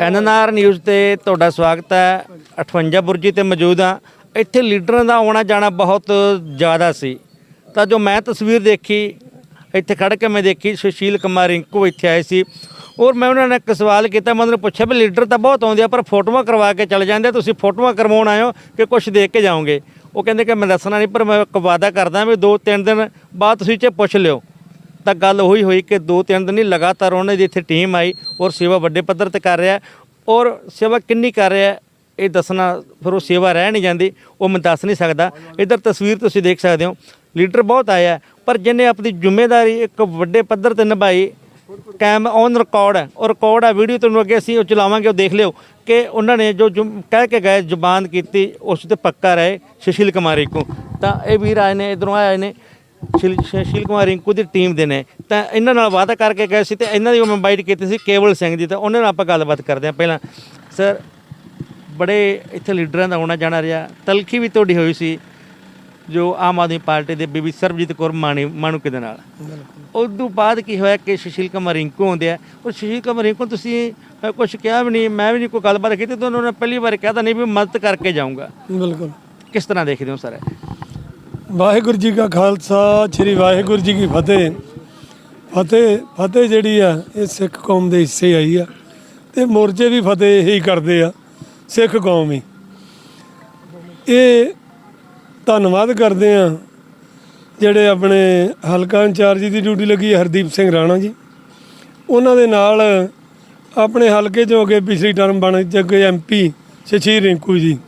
NNR news ਤੇ ਤੁਹਾਡਾ ਸਵਾਗਤ ਹੈ। 58 ਬੁਰਜੀ ਤੇ ਮੌਜੂਦ ਹਾਂ। ਇੱਥੇ ਲੀਡਰਾਂ ਦਾ ਆਉਣਾ ਜਾਣਾ ਬਹੁਤ ਜ਼ਿਆਦਾ ਸੀ। ਤਾਂ ਜੋ ਮੈਂ ਤਸਵੀਰ ਦੇਖੀ ਇੱਥੇ ਖੜ ਕੇ ਮੈਂ ਦੇਖੀ ਸੁਸ਼ੀਲ ਕੁਮਾਰ ਰਿੰਕੂ ਇੱਥੇ ਆਏ ਸੀ। ਔਰ ਮੈਂ ਉਹਨਾਂ ਨੇ ਇੱਕ ਸਵਾਲ ਕੀਤਾ ਮੈਂ ਉਹਨਾਂ ਨੂੰ ਪੁੱਛਿਆ ਵੀ ਲੀਡਰ ਤਾਂ ਬਹੁਤ ਆਉਂਦੇ ਆ ਪਰ ਫੋਟੋਆਂ ਕਰਵਾ ਕੇ ਚਲੇ ਜਾਂਦੇ ਆ, ਤੁਸੀਂ ਫੋਟੋਆਂ ਕਰਵਾਉਣ ਆਏ ਹੋ ਕਿ ਕੁਝ ਦੇਖ ਕੇ ਜਾਓਗੇ? ਉਹ ਕਹਿੰਦੇ ਕਿ ਮੈਂ ਦੱਸਣਾ ਨਹੀਂ ਪਰ ਮੈਂ ਇੱਕ ਵਾਅਦਾ ਕਰਦਾ ਵੀ ਦੋ ਤਿੰਨ ਦਿਨ ਬਾਅਦ ਤੁਸੀਂ ਚ ਪੁੱਛ ਲਿਓ। ਤਾਂ ਗੱਲ ਉਹੀ ਹੋਈ ਕਿ ਦੋ ਤਿੰਨ ਦਿਨ ਹੀ ਲਗਾਤਾਰ ਉਹਨਾਂ ਦੀ ਇੱਥੇ ਟੀਮ ਆਈ ਔਰ ਸੇਵਾ ਵੱਡੇ ਪੱਧਰ ਤੇ ਕਰ ਰਿਹਾ ਔਰ ਸੇਵਾ ਕਿੰਨੀ ਕਰ ਰਿਹਾ ਇਹ ਦੱਸਣਾ ਫਿਰ ਉਹ ਸੇਵਾ ਰਹਿ ਨਹੀਂ ਜਾਂਦੀ ਉਹ ਮੈਂ ਦੱਸ ਨਹੀਂ ਸਕਦਾ। ਇਧਰ ਤਸਵੀਰ ਤੁਸੀਂ ਦੇਖ ਸਕਦੇ ਹੋ ਲੀਡਰ ਬਹੁਤ ਆਇਆ ਹੈ, ਪਰ ਜਿਹਨੇ ਆਪਣੀ ਜ਼ਿੰਮੇਵਾਰੀ ਇੱਕ ਵੱਡੇ ਪੱਧਰ ਤੇ ਨਿਭਾਈ ਕੈਮ ਔਨ ਰਿਕਾਰਡ ਹੈ ਔਰ ਰਿਕਾਰਡ ਹੈ ਵੀਡੀਓ ਤੁਹਾਨੂੰ ਅੱਗੇ ਅਸੀਂ ਉਹ ਚਲਾਵਾਂਗੇ ਉਹ ਦੇਖ ਲਿਓ ਕਿ ਉਹਨਾਂ ਨੇ ਜੋ ਜੁਮ- ਕਹਿ ਕੇ ਗਏ ਜ਼ੁਬਾਨ ਕੀਤੀ ਉਸ ਤੇ ਪੱਕਾ ਰਹੇ ਸੁਸ਼ੀਲ ਕੁਮਾਰੀ ਕੋ। ਤਾਂ ਇਹ ਵੀਰ ਆਏ ਨੇ ਇਧਰੋਂ ਆਏ ਨੇ ਸ਼ੀਲ ਸੁਸ਼ੀਲ ਕੁਮਾਰ ਰਿੰਕੂ ਦੀ ਟੀਮ ਦੇ ਨੇ। ਤਾਂ ਇਹਨਾਂ ਨਾਲ ਵਾਅਦਾ ਕਰਕੇ ਗਏ ਸੀ ਤੇ ਇਹਨਾਂ ਦੀ ਮੈਂ ਬਾਈਟ ਕੀਤੀ ਸੀ ਕੇਵਲ ਸਿੰਘ ਦੀ। ਤਾਂ ਉਹਨਾਂ ਨਾਲ ਆਪਾਂ ਗੱਲਬਾਤ ਕਰਦੇ ਹਾਂ। ਪਹਿਲਾਂ ਸਰ ਬੜੇ ਇੱਥੇ ਲੀਡਰਾਂ ਦਾ ਆਉਣਾ ਜਾਣਾ ਰਿਹਾ। ਤਲਖੀ ਵੀ ਤੁਹਾਡੀ ਹੋਈ ਸੀ ਜੋ ਆਮ ਆਦਮੀ ਪਾਰਟੀ ਦੇ ਬੀਬੀ ਸਰਬਜੀਤ ਕੌਰ ਮਾਣੀ ਮਾਣੂਕੇ ਦੇ ਨਾਲ। ਉਸ ਤੋਂ ਬਾਅਦ ਕੀ ਹੋਇਆ ਕਿ ਸੁਸ਼ੀਲ ਕੁਮਾਰ ਰਿੰਕੂ ਆਉਂਦੇ ਆ। ਉਹ ਸੁਸ਼ੀਲ ਕੁਮਾਰ ਰਿੰਕੂ ਤੁਸੀਂ ਕੁਝ ਕਿਹਾ ਵੀ ਨਹੀਂ ਮੈਂ ਵੀ ਨਹੀਂ ਕੋਈ ਗੱਲਬਾਤ ਕੀਤੀ ਤਾਂ ਉਹਨਾਂ ਨੇ ਪਹਿਲੀ ਵਾਰ ਕਿਹਾ ਤਾਂ ਨਹੀਂ ਵੀ ਮਦਦ ਕਰਕੇ ਜਾਊਂਗਾ। ਬਿਲਕੁਲ। ਕਿਸ ਤਰ੍ਹਾਂ ਦੇਖਦੇ ਹੋ ਸਰ? ਵਾਹਿਗੁਰੂ ਜੀ ਕਾ ਖਾਲਸਾ, ਸ੍ਰੀ ਵਾਹਿਗੁਰੂ ਜੀ ਕੀ ਫਤਿਹ। ਫਤਿਹ ਫਤਿਹ ਜਿਹੜੀ ਆ, ਇਹ ਸਿੱਖ ਕੌਮ ਦੇ ਹਿੱਸੇ ਆਈ ਆ। ਤੇ ਮੋਰਚੇ ਵੀ ਫਤਿਹ ਇਹੀ ਕਰਦੇ ਆ, ਸਿੱਖ ਕੌਮ ਹੀ। ਇਹ ਧੰਨਵਾਦ ਕਰਦੇ ਆ, ਜਿਹੜੇ ਆਪਣੇ ਹਲਕਾ ਇੰਚਾਰਜ ਦੀ ਡਿਊਟੀ ਲੱਗੀ ਹੈ ਹਰਦੀਪ ਸਿੰਘ ਰਾਣਾ ਜੀ। ਉਹਨਾਂ ਦੇ ਨਾਲ ਆਪਣੇ ਹਲਕੇ ਚੋਂ ਅੱਗੇ ਪਿਛਲੀ ਟਰਮ ਬਣ ਚੁੱਕੇ ਐਮਪੀ ਸ਼ਸ਼ੀ ਰਿੰਕੂ ਜੀ।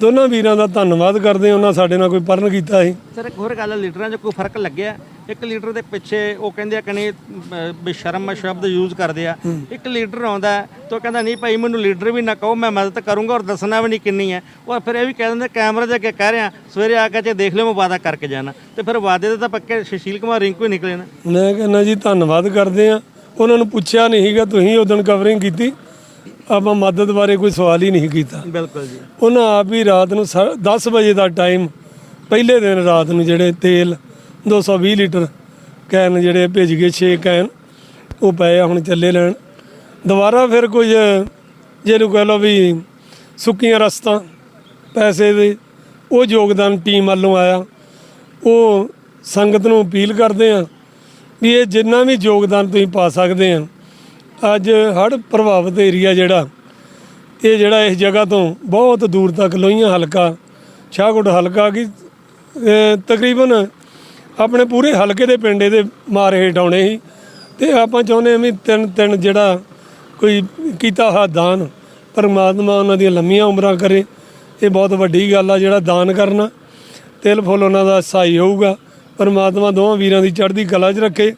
ਦੋਨਾਂ ਵੀਰਾਂ ਦਾ ਧੰਨਵਾਦ ਕਰਦੇ ਹਾਂ ਉਹਨਾਂ ਸਾਡੇ ਨਾਲ ਕੋਈ ਪਰਨ ਕੀਤਾ ਸੀ। ਸਰ ਇੱਕ ਹੋਰ ਗੱਲ ਹੈ, ਲੀਡਰਾਂ 'ਚ ਕੋਈ ਫ਼ਰਕ ਲੱਗਿਆ? ਇੱਕ ਲੀਡਰ ਦੇ ਪਿੱਛੇ ਉਹ ਕਹਿੰਦੇ ਆ ਕਿ ਨਹੀਂ ਅਹ, ਬੇਸ਼ਰਮ ਸ਼ਬਦ ਯੂਜ਼ ਕਰਦੇ ਆ। ਇੱਕ ਲੀਡਰ ਆਉਂਦਾ ਹੈ, ਤਾਂ ਉਹ ਕਹਿੰਦਾ ਨਹੀਂ ਭਾਈ ਮੈਨੂੰ ਲੀਡਰ ਵੀ ਨਾ ਕਹੋ ਮੈਂ ਮਦਦ ਕਰੂੰਗਾ ਔਰ ਦੱਸਣਾ ਵੀ ਨਹੀਂ ਕਿੰਨੀ ਹੈ। ਉਹ ਫਿਰ ਇਹ ਵੀ ਕਹਿ ਦਿੰਦੇ ਕੈਮਰੇ ਦੇ ਅੱਗੇ ਕਹਿ ਰਿਹਾ ਸਵੇਰੇ ਆ ਕੇ ਜੇ ਦੇਖ ਲਿਓ ਮੈਂ ਵਾਅਦਾ ਕਰਕੇ ਜਾਣਾ। ਤੇ ਫਿਰ ਵਾਅਦੇ ਦੇ ਤਾਂ ਪੱਕੇ ਸੁਸ਼ੀਲ ਕੁਮਾਰ ਰਿੰਕੂ ਹੀ ਨਿਕਲੇ ਨਾ। ਮੈਂ ਕਹਿੰਦਾ ਜੀ ਧੰਨਵਾਦ ਕਰਦੇ ਆ ਉਹਨਾਂ ਨੂੰ ਪੁੱਛਿਆ ਨਹੀਂ ਸੀਗਾ ਤੁਸੀਂ ਉਦੋਂ ਕਵਰਿੰਗ ਕੀਤੀ। ਆਪਾਂ ਮਦਦ ਬਾਰੇ ਕੋਈ ਸਵਾਲ ਹੀ ਨਹੀਂ ਕੀਤਾ। ਬਿਲਕੁਲ ਜੀ। ਉਹਨਾਂ ਆਪ ਹੀ ਰਾਤ ਨੂੰ 10 ਵਜੇ ਦਾ ਟਾਈਮ ਪਹਿਲੇ ਦਿਨ ਰਾਤ ਨੂੰ ਜਿਹੜੇ ਤੇਲ 220 ਲੀਟਰ ਕੈਨ ਜਿਹੜੇ ਭੇਜ ਗਏ 6 ਕੈਨ ਉਹ ਪਏ ਹੁਣ ਚੱਲੇ ਲੈਣ। ਦੁਬਾਰਾ ਫਿਰ ਕੁਝ ਜਿਹਨੂੰ ਕਹ ਲਓ ਵੀ ਸੁੱਕੀਆਂ ਰਸਤਾਂ ਪੈਸੇ ਦੇ ਉਹ ਯੋਗਦਾਨ ਟੀਮ ਵੱਲੋਂ ਆਇਆ। ਉਹ ਸੰਗਤ ਨੂੰ ਅਪੀਲ ਕਰਦੇ ਆ ਵੀ ਇਹ ਜਿੰਨਾ ਵੀ ਯੋਗਦਾਨ ਤੁਸੀਂ ਪਾ ਸਕਦੇ ਆ ਅੱਜ ਹੜ੍ਹ ਪ੍ਰਭਾਵਿਤ ਏਰੀਆ ਜਿਹੜਾ, ਇਹ ਜਿਹੜਾ ਇਸ ਜਗ੍ਹਾ ਤੋਂ ਬਹੁਤ ਦੂਰ ਤੱਕ ਲੋਹੀਆਂ ਹਲਕਾ, ਸ਼ਾਹਕੋਟ ਹਲਕਾ ਕੀ ਤਕਰੀਬਨ ਆਪਣੇ ਪੂਰੇ ਹਲਕੇ ਦੇ ਪਿੰਡ ਇਹਦੇ ਮਾਰ ਹੇਠ ਆਉਣੇ ਸੀ। ਤੇ ਆਪਾਂ ਚਾਹੁੰਦੇ ਹਾਂ ਵੀ ਤਿੰਨ ਤਿੰਨ ਜਿਹੜਾ ਕੋਈ ਕੀਤਾ ਹਾ ਦਾਨ, ਪਰਮਾਤਮਾ ਉਹਨਾਂ ਦੀਆਂ ਲੰਮੀਆਂ ਉਮਰਾਂ ਕਰੇ। ਇਹ ਬਹੁਤ ਵੱਡੀ ਗੱਲ ਆ ਜਿਹੜਾ ਦਾਨ ਕਰਨਾ। ਤਿਲ ਫੁੱਲ ਉਹਨਾਂ ਦਾ ਸਹਾਈ ਹੋਊਗਾ। ਪਰਮਾਤਮਾ ਦੋਵਾਂ ਵੀਰਾਂ ਦੀ ਚੜ੍ਹਦੀ ਕਲਾ 'ਚ ਰੱਖੇ।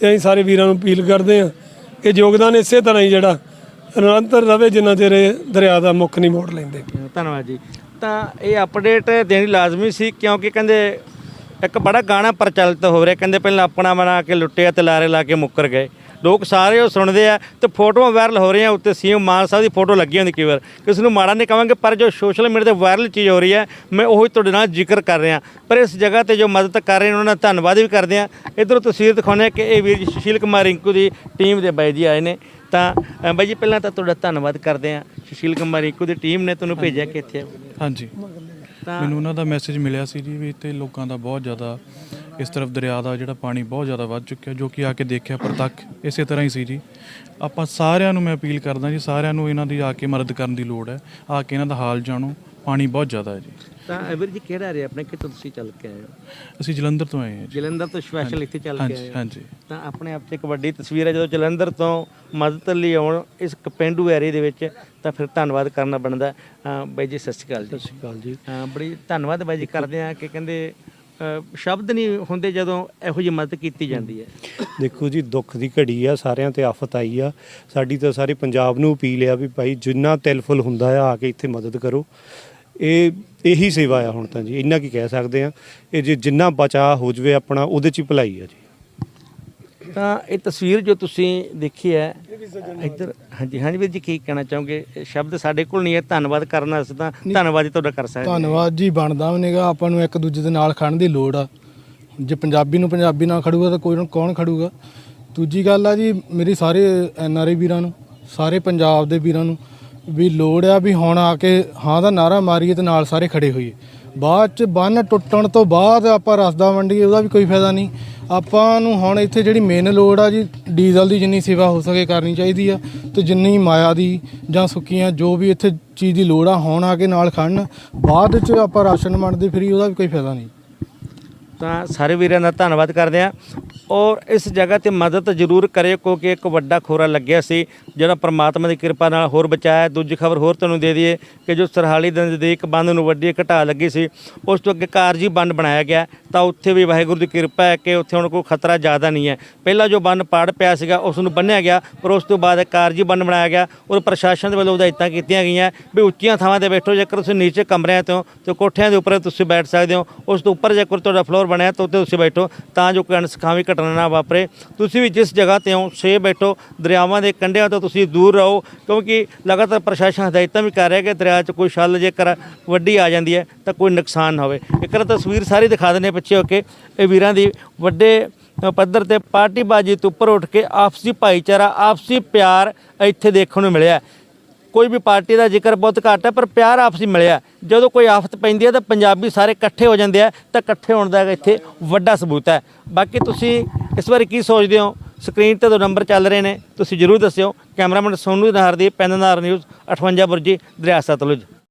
ਤੇ ਅਸੀਂ ਸਾਰੇ ਵੀਰਾਂ ਨੂੰ ਅਪੀਲ ਕਰਦੇ ਹਾਂ ਇਹ ਯੋਗਦਾਨ ਇਸੇ ਤਰ੍ਹਾਂ ਹੀ ਜਿਹੜਾ ਨਿਰੰਤਰ ਰਵੇ ਜਿੰਨਾ ਚਿਰ ਇਹ ਦਰਿਆ ਦਾ ਮੁੱਖ ਨਹੀਂ ਮੋੜ ਲੈਂਦੇ। ਧੰਨਵਾਦ ਜੀ। ਤਾਂ ਇਹ ਅਪਡੇਟ ਦੇਣੀ ਲਾਜ਼ਮੀ ਸੀ ਕਿਉਂਕਿ ਕਹਿੰਦੇ ਇੱਕ ਬੜਾ ਗਾਣਾ ਪ੍ਰਚਲਿਤ ਹੋ ਰਿਹਾ, ਕਹਿੰਦੇ ਪਹਿਲਾਂ ਆਪਣਾ ਬਣਾ ਕੇ ਲੁੱਟਿਆ ਤੇ ਲਾਰੇ ਲਾ ਕੇ ਮੁੱਕਰ ਗਏ। ਲੋਕ ਸਾਰੇ ਉਹ ਸੁਣਦੇ ਆ ਤੇ ਫੋਟੋਆਂ ਵਾਇਰਲ ਹੋ ਰਹੀਆਂ ਉੱਤੇ ਸੀਐਮ ਮਾਨ ਸਾਹਿਬ ਦੀ ਫੋਟੋ ਲੱਗੀ ਹੁੰਦੀ ਕਈ ਵਾਰ। ਕਿਸ ਨੂੰ ਮਾੜਾ ਨਹੀਂ ਕਹਾਂਗੇ ਪਰ ਜੋ ਸੋਸ਼ਲ ਮੀਡੀਆ ਤੇ ਵਾਇਰਲ ਚੀਜ਼ ਹੋ ਰਹੀ ਹੈ ਮੈਂ ਉਹੀ ਤੁਹਾਡੇ ਨਾਲ ਜ਼ਿਕਰ ਕਰ ਰਿਹਾ। ਪਰ ਇਸ ਜਗ੍ਹਾ ਤੇ ਜੋ ਮਦਦ ਕਰ ਰਹੇ ਨੇ ਉਹਨਾਂ ਦਾ ਧੰਨਵਾਦ ਵੀ ਕਰਦੇ ਆ ਇਧਰੋਂ ਤਸਵੀਰ ਦਿਖਾਉਂਦੇ ਆ ਕਿ ਇਹ ਵੀਰ ਸੁਸ਼ੀਲ ਕੁਮਾਰ ਰਿੰਕੂ ਦੀ ਟੀਮ ਦੇ ਬਾਈ ਜੀ ਆਏ ਨੇ। ਤਾਂ ਬਾਈ ਜੀ ਪਹਿਲਾਂ ਤਾਂ ਤੁਹਾਡਾ ਧੰਨਵਾਦ ਕਰਦੇ ਆ ਸੁਸ਼ੀਲ ਕੁਮਾਰ ਰਿੰਕੂ ਦੀ ਟੀਮ ਨੇ ਤੁਹਾਨੂੰ ਭੇਜਿਆ ਕਿ ਇੱਥੇ। ਹਾਂਜੀ। ਮੈਨੂੰ ਉਹਨਾਂ ਦਾ ਮੈਸੇਜ ਮਿਲਿਆ ਸੀ ਜੀ ਵੀ ਇੱਥੇ ਲੋਕਾਂ ਦਾ ਬਹੁਤ ਜ਼ਿਆਦਾ ਇਸ ਤਰਫ ਦਰਿਆ ਦਾ ਜਿਹੜਾ ਪਾਣੀ ਬਹੁਤ ਜ਼ਿਆਦਾ ਵੱਧ ਚੁੱਕਿਆ ਜੋ ਕਿ ਆ ਕੇ ਦੇਖਿਆ ਪ੍ਰਤੱਖ ਇਸੇ ਤਰ੍ਹਾਂ ਹੀ ਸੀ ਜੀ। ਆਪਾਂ ਸਾਰਿਆਂ ਨੂੰ ਮੈਂ ਅਪੀਲ ਕਰਦਾ ਜੀ ਸਾਰਿਆਂ ਨੂੰ ਇਹਨਾਂ ਦੀ ਆ ਕੇ ਮਦਦ ਕਰਨ ਦੀ ਲੋੜ ਹੈ ਆ ਕੇ ਇਹਨਾਂ ਦਾ ਹਾਲ ਜਾਣੋ ਪਾਣੀ ਬਹੁਤ ਜ਼ਿਆਦਾ ਹੈ ਜੀ। ਤਾਂ ਵੀਰ ਜੀ ਕਿਹੜਾ ਰਿਹਾ ਆਪਣੇ ਕਿੱਥੋਂ ਤੁਸੀਂ ਚੱਲ ਕੇ ਆਏ ਹੋ? ਅਸੀਂ ਜਲੰਧਰ ਤੋਂ ਆਏ ਹਾਂ ਜੀ। ਜਲੰਧਰ ਤੋਂ ਸਪੈਸ਼ਲ ਇੱਥੇ ਚੱਲ ਕੇ ਆਏ ਹਾਂਜੀ ਹੋ? ਹਾਂਜੀ। ਤਾਂ ਆਪਣੇ ਆਪ 'ਚ ਇੱਕ ਵੱਡੀ ਤਸਵੀਰ ਹੈ ਜਦੋਂ ਜਲੰਧਰ ਤੋਂ ਮਦਦ ਲਈ ਆਉਣ ਇਸ ਪੇਂਡੂ ਏਰੀਏ ਦੇ ਵਿੱਚ ਤਾਂ ਫਿਰ ਧੰਨਵਾਦ ਕਰਨਾ ਬਣਦਾ ਬਾਈ ਜੀ ਸਤਿ ਸ਼੍ਰੀ ਅਕਾਲ ਜੀ। ਸਤਿ ਸ਼੍ਰੀ ਅਕਾਲ ਜੀ। ਬੜੀ ਧੰਨਵਾਦ ਬਾਈ ਜੀ ਕਰਦੇ ਆ ਕਿ ਕਹਿੰਦੇ ਸ਼ਬਦ ਨਹੀਂ ਹੁੰਦੇ ਜਦੋਂ ਇਹੋ ਜਿਹੀ ਮਦਦ ਕੀਤੀ ਜਾਂਦੀ ਹੈ। ਦੇਖੋ ਜੀ, ਦੁੱਖ ਦੀ ਘੜੀ ਆ, ਸਾਰਿਆਂ ਤੇ ਆਫਤ ਆਈ ਆ। ਸਾਡੀ ਤਾਂ ਸਾਰੇ ਪੰਜਾਬ ਨੂੰ ਅਪੀਲ ਆ ਵੀ ਭਾਈ ਜਿੰਨਾ ਤਿਲਫੁਲ ਹੁੰਦਾ ਆ ਆ ਕੇ ਇੱਥੇ ਮਦਦ ਕਰੋ। ਇਹ, ਇਹੀ ਸੇਵਾ ਆ ਹੁਣ ਤਾਂ ਜੀ, ਇੰਨਾ ਕੀ ਕਹਿ ਸਕਦੇ ਆ। ਇਹ ਜੇ ਜਿੰਨਾ ਬਚਾ ਹੋ ਜਵੇ ਆਪਣਾ, ਉਹਦੇ ਚ ਹੀ ਭਲਾਈ ਆ ਜੀ। ਤਾਂ ਇਹ ਤਸਵੀਰ ਜੋ ਤੁਸੀਂ ਦੇਖੀ ਹੈ ਇੱਧਰ ਹਾਂਜੀ ਹਾਂਜੀ ਵੀਰ ਜੀ ਕੀ ਕਹਿਣਾ ਚਾਹੋਗੇ? ਸ਼ਬਦ ਸਾਡੇ ਕੋਲ ਨਹੀਂ ਹੈ ਧੰਨਵਾਦ ਕਰਨਾ ਅਸੀਂ ਤਾਂ ਧੰਨਵਾਦ ਹੀ ਤੁਹਾਡਾ ਕਰ ਸਕਦੇ। ਹਾਂ। ਧੰਨਵਾਦ ਜੀ ਬਣਦਾ ਵੀ ਨਹੀਂਗਾ ਆਪਾਂ ਨੂੰ ਇੱਕ ਦੂਜੇ ਦੇ ਨਾਲ ਖੜਨ ਦੀ ਲੋੜ ਆ। ਜੇ ਪੰਜਾਬੀ ਨੂੰ ਪੰਜਾਬੀ ਨਾਲ ਖੜੂਗਾ ਤਾਂ ਕੋਈ ਨਾ ਕੌਣ ਖੜੂਗਾ? ਦੂਜੀ ਗੱਲ ਆ ਜੀ ਮੇਰੀ ਸਾਰੇ ਐਨ ਆਰ ਆਈ ਵੀਰਾਂ ਨੂੰ ਸਾਰੇ ਪੰਜਾਬ ਦੇ ਵੀਰਾਂ ਨੂੰ ਵੀ ਲੋੜ ਆ ਵੀ ਹੁਣ ਆ ਕੇ ਹਾਂ ਦਾ ਨਾਰਾ ਮਾਰੀਏ ਤੇ ਨਾਲ ਸਾਰੇ ਖੜੇ ਹੋਈਏ। ਬਾਅਦ ਚ ਬੰਨ ਟੁੱਟਣ ਤੋਂ ਬਾਅਦ ਆਪਾਂ ਰਸਦਾ ਵੰਡੀਏ ਉਹਦਾ ਵੀ ਕੋਈ ਫਾਇਦਾ ਨਹੀਂ। ਆਪਾਂ ਨੂੰ ਹੁਣ ਇੱਥੇ ਜਿਹੜੀ ਮੇਨ ਲੋੜ ਆ ਜੀ ਡੀਜ਼ਲ ਦੀ ਜਿੰਨੀ ਸੇਵਾ ਹੋ ਸਕੇ ਕਰਨੀ ਚਾਹੀਦੀ ਆ ਤੇ ਜਿੰਨੀ ਮਾਇਆ ਦੀ ਜਾਂ ਸੁੱਕੀਆਂ ਜੋ ਵੀ ਇੱਥੇ ਚੀਜ਼ ਦੀ ਲੋੜ ਆ, ਹੁਣ ਆ ਕੇ ਨਾਲ ਖੜਨ, ਬਾਅਦ ਚ ਆਪਾਂ ਰਾਸ਼ਨ ਵੰਡਦੇ ਫਰੀ, ਉਹਦਾ ਵੀ ਕੋਈ ਫਾਇਦਾ ਨਹੀਂ। ਤਾਂ ਸਾਰੇ ਵੀਰਾਂ ਦਾ ਧੰਨਵਾਦ ਕਰਦੇ ਆ। ਔਰ ਇਸ ਜਗ੍ਹਾ ਤੇ ਮਦਦ ਜ਼ਰੂਰ ਕਰਿਓ, ਕਿਉਂਕਿ ਇੱਕ ਵੱਡਾ ਖੋਰਾ ਲੱਗਿਆ ਸੀ। ਜਿਹੜਾ ਪ੍ਰਮਾਤਮਾ ਦੀ ਕਿਰਪਾ ਨਾਲ ਹੋਰ ਬਚਾਇਆ, ਦੂਜੀ ਖਬਰ ਹੋਰ ਤੁਹਾਨੂੰ ਦੇ ਦਈਏ ਕਿ ਜੋ ਸਰਹਾਲੀ ਦੇ ਨਜ਼ਦੀਕ ਬੰਦ ਨੂੰ ਵੱਡੀ ਘਟਾ ਲੱਗੀ ਸੀ, ਉਸ ਤੋਂ ਅੱਗੇ ਕਾਰਜੀ ਬੰਨ ਬਣਾਇਆ ਗਿਆ, ਤਾਂ ਉੱਥੇ ਵੀ ਵਾਹਿਗੁਰੂ ਦੀ ਕਿਰਪਾ ਹੈ ਕਿ ਉੱਥੇ ਹੁਣ ਕੋਈ ਖਤਰਾ ਜ਼ਿਆਦਾ ਨਹੀਂ ਹੈ। ਪਹਿਲਾਂ ਜੋ ਬੰਨ ਪਾੜ ਪਿਆ ਸੀਗਾ, ਉਸ ਨੂੰ ਬੰਨਿਆ ਗਿਆ, ਪਰ ਉਸ ਤੋਂ ਬਾਅਦ ਕਾਰਜੀ ਬੰਨ ਬਣਾਇਆ ਗਿਆ, ਔਰ ਪ੍ਰਸ਼ਾਸਨ ਦੇ ਵੱਲੋਂ ਹਦਾਇਤਾਂ ਕੀਤੀਆਂ ਗਈਆਂ ਵੀ ਉੱਚੀਆਂ ਥਾਵਾਂ ਤੇ ਬੈਠੋ, ਜੇਕਰ ਤੁਸੀਂ ਨੀਚੇ ਕਮਰਿਆਂ ਤੋਂ ਤੇ ਕੋਠਿਆਂ ਦੇ ਉੱਪਰ ਤੁਸੀਂ ਬੈਠ ਸਕਦੇ ਹੋ, ਉਸ ਤੋਂ ਉੱਪਰ ਜੇਕਰ ਤੁਹਾਡਾ ਫਲੋਰ ਬਣਿਆ, ਤਾਂ ਉੱਤੇ ਤੁਸੀਂ ਬੈਠੋ, ਤਾਂ ਜੋ ਕੋਈ ਅਣਸਖਾਵੀ ਘਟਨਾ ਨਾ ਵਾਪਰੇ। ਤੁਸੀਂ ਵੀ ਜਿਸ ਜਗ੍ਹਾ ਤੇ ਹੋ ਸੇ ਬੈਠੋ, ਦਰਿਆਵਾਂ ਦੇ ਕੰਢਿਆਂ ਤੋਂ ਤੁਸੀਂ ਦੂਰ ਰਹੋ, ਕਿਉਂਕਿ ਲਗਾਤਾਰ ਪ੍ਰਸ਼ਾਸਨ ਹਦਾਇਤਾਂ ਵੀ ਕਰ ਰਿਹਾ ਕਿ ਦਰਿਆ 'ਚ ਕੋਈ ਛੱਲ ਜੇਕਰ ਵੱਡੀ ਆ ਜਾਂਦੀ ਹੈ, ਤਾਂ ਕੋਈ ਨੁਕਸਾਨ ਨਾ ਹੋਵੇ। ਇੱਕ ਵਾਰ ਤਸਵੀਰ ਸਾਰੀ ਦਿਖਾ ਦਿੰਦੇ ਹਾਂ ਪਿੱਛੇ ਹੋ ਕੇ। ਇਹ ਵੀਰਾਂ ਦੀ ਵੱਡੇ ਪੱਧਰ ਤੇ ਪਾਰਟੀਬਾਜ਼ੀ ਤੋਂ ਉੱਪਰ ਉੱਠ ਕੇ ਆਪਸੀ ਭਾਈਚਾਰਾ, ਆਪਸੀ ਪਿਆਰ ਇੱਥੇ ਦੇਖਣ ਨੂੰ ਮਿਲਿਆ। ਕੋਈ ਵੀ ਪਾਰਟੀ ਦਾ ਜ਼ਿਕਰ ਬਹੁਤ ਘੱਟ ਹੈ, ਪਰ ਪਿਆਰ ਆਪਸੀ ਮਿਲਿਆ। ਜਦੋਂ ਕੋਈ ਆਫਤ ਪੈਂਦੀ ਹੈ, ਤਾਂ ਪੰਜਾਬੀ ਸਾਰੇ ਇਕੱਠੇ ਹੋ ਜਾਂਦੇ ਆ, ਤਾਂ ਇਕੱਠੇ ਹੋਣ ਦਾ ਇੱਥੇ ਵੱਡਾ ਸਬੂਤ ਹੈ। ਬਾਕੀ ਤੁਸੀਂ ਇਸ ਬਾਰੇ ਕੀ ਸੋਚਦੇ ਹੋ? ਸਕਰੀਨ ਤੇ ਦੋ ਨੰਬਰ ਚੱਲ ਰਹੇ ਨੇ। ਤੁਸੀਂ ਜਰੂਰ ਦੱਸਿਓ। ਕੈਮਰਾਮੈਨ ਸੋਨੂ ਨਾਹਰ ਦੀ ਪੈਨਨਾਰ ਨਿਊਜ਼ 58 ਬੁਰਜੀ, ਦਰਿਆ ਸਤਲੁਜ।